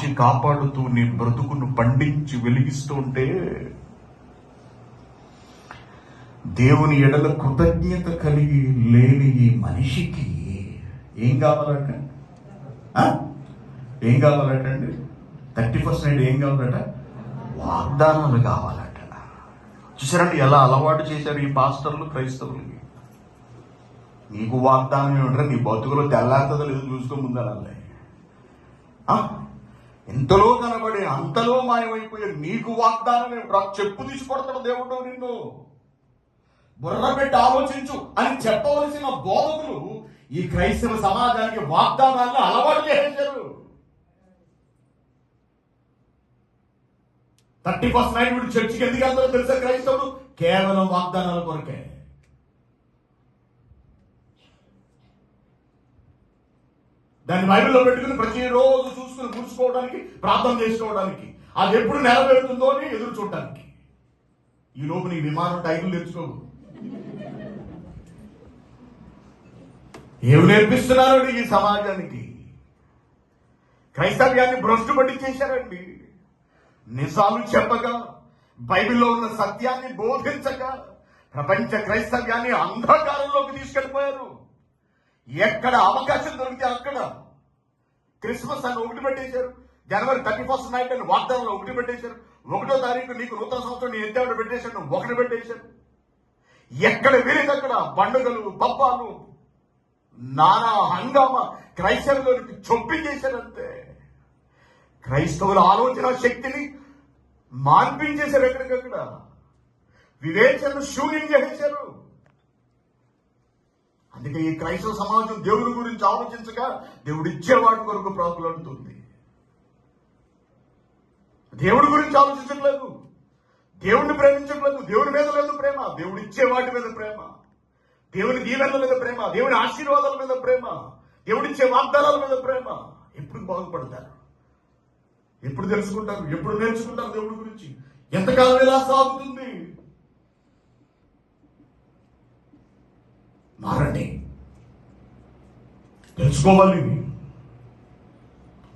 కాచి కాపాడుతూ నీ బ్రతుకును పండించి వెలిగిస్తూ ఉంటే దేవుని ఎడల కృతజ్ఞత కలిగి లేని ఈ మనిషికి ఏం కావాలట? ఏం ఏం కావాలటండి థర్టీ ఫస్ట్ నైట్ ఏం కావాలట? వాగ్దానాలు కావాలట. చూసారండి ఎలా అలవాటు చేశారు ఈ పాస్టర్లు క్రైస్తవులకి నీకు వాగ్దానం ఏమిట్రా? నీ బతుకులో తెల్లారుతుందో లేదో చూసుకో ముందరాలే. ఎంతలో కనబడే అంతలో మాయమైపోయారు నీకు వాగ్దానం ఏమిట్రా చెప్పు తీసుకొడతాడు దేవుడు నిన్ను. బుర్ర పెట్టి ఆలోచించు అని చెప్పవలసిన బోధకులు ఈ క్రైస్తవ సమాజానికి వాగ్దానాలను అలవాటు చేశారు థర్టీ ఫస్ట్ నైట్ వీడు చర్చికి ఎందుకు వెళ్తారో తెలుసా క్రైస్తవుడు? కేవలం వాగ్దానాల కొరకే. దాన్ని బైబిల్లో పెట్టుకుని ప్రతిరోజు చూసుకుని కూర్చుకోవడానికి ప్రార్థన చేసుకోవడానికి. అది ఎప్పుడు నెరవేరుతుందో అని ఎదురు చూడటానికి. ఈ లోపు నీ విమానం టైర్లు తెచ్చుకోవు ఏమి నేర్పిస్తున్నారు ఈ సమాజానికి? క్రైస్తవ్యాన్ని భ్రష్టు పట్టించేశారండి. నిజాలు చెప్పగా బైబిల్లో ఉన్న సత్యాన్ని బోధించక ప్రపంచ క్రైస్తవ్యాన్ని అంధకారంలోకి తీసుకెళ్ళిపోయారు. ఎక్కడ అవకాశం దొరికితే అక్కడ. క్రిస్మస్ అని ఒకటి పెట్టేశారు. జనవరి థర్టీ ఫస్ట్ నైట్ అని వాగ్దానంలో ఒకటి పెట్టేశారు. ఒకటో తారీఖు నీకు నూతన సంవత్సరం నీ ఎత్తే పెట్టేశారు ఒకటి పెట్టేశారు. ఎక్కడ వీరికి అక్కడ. పండుగలు పబ్బాలు నానా హంగామా క్రైస్తవులకి చొప్పించేశారంతే క్రైస్తవుల ఆలోచన శక్తిని మాన్పించేశారు ఎక్కడికక్కడ. వివేచన శూన్యం చేసేశారు. అందుకే ఈ క్రైస్తవ సమాజం దేవుడి గురించి ఆలోచించక దేవుడు ఇచ్చేవాడి కొరకు ప్రాకులాడుతుంది దేవుడి గురించి ఆలోచించట్లేదు. దేవుడిని ప్రేమించట్లేదు. దేవుడి మీద లేదు ప్రేమ. దేవుడు ఇచ్చే వాటి మీద ప్రేమ. దేవుని దీవెనల మీద ప్రేమ. దేవుని ఆశీర్వాదాల మీద ప్రేమ. దేవుడిచ్చే వాగ్దానాల మీద ప్రేమ. ఎప్పుడు బాగుపడతారు? ఎప్పుడు తెలుసుకుంటారు? ఎప్పుడు నేర్చుకుంటారు దేవుడి గురించి? ఎంతకాలం ఇలా సాగుతుంది? మారండి. తెలుసుకోవాలి.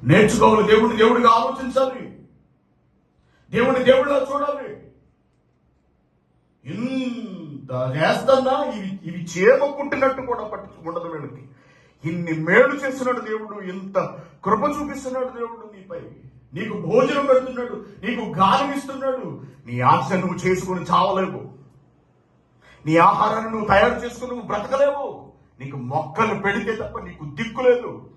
నేర్చుకోవాలి. దేవుడిని దేవుడిగా ఆలోచించాలి. దేవుడిని దేవుడిలా చూడాలి. ఇంత చేస్తున్నా ఇవి ఇవి చేయమక్కుంటున్నట్టు కూడా పట్టి ఉండదు వీళ్ళకి. ఇన్ని మేలు చేస్తున్నాడు దేవుడు. ఇంత కృప చూపిస్తున్నాడు దేవుడు నీపై. నీకు భోజనం పెడుతున్నాడు. నీకు గాలం ఇస్తున్నాడు. నీ ఆశ నువ్వు చేసుకుని చావలేవు. నీ ఆహారాన్ని నువ్వు తయారు చేసుకుని నువ్వు బ్రతకలేవు. నీకు మొక్కలు పెడితే తప్ప నీకు దిక్కు లేదు.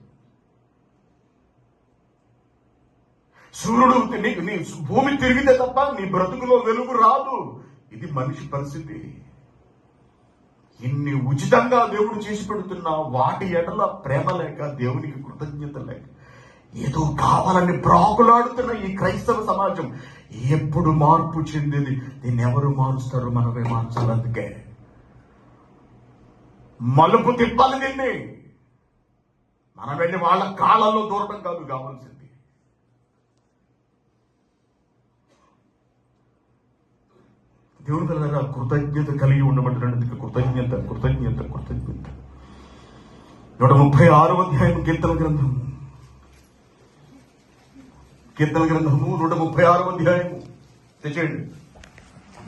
సూర్యుడు నీకు నీ భూమి తిరిగితే తప్ప నీ బ్రతుకులో వెలుగు రాదు. ఇది మనిషి పరిస్థితి. ఇన్ని ఉచితంగా దేవుడు చేసి పెడుతున్నా వాటి ఎడల ప్రేమ లేక దేవునికి కృతజ్ఞత లేక. ఏదో కావాలని ప్రాకులాడుతున్న ఈ క్రైస్తవ సమాజం ఎప్పుడు మార్పు చెందింది? దీన్ని ఎవరు మారుస్తారు? మనమే మార్చాలి అందుకే. మలుపు తిప్పాలి దీన్ని మనం వెళ్ళి వాళ్ళ కాలంలో దూరడం కాదు కావాల్సింది దేవుని దగ్గర కృతజ్ఞత కలిగి ఉండబడినందుకు కృతజ్ఞత కృతజ్ఞత కృతజ్ఞత. నూట ముప్పై ఆరు అధ్యాయం కీర్తన గ్రంథం. కీర్తన గ్రంథము నూట ముప్పై ఆరు అధ్యాయము తెచ్చేయండి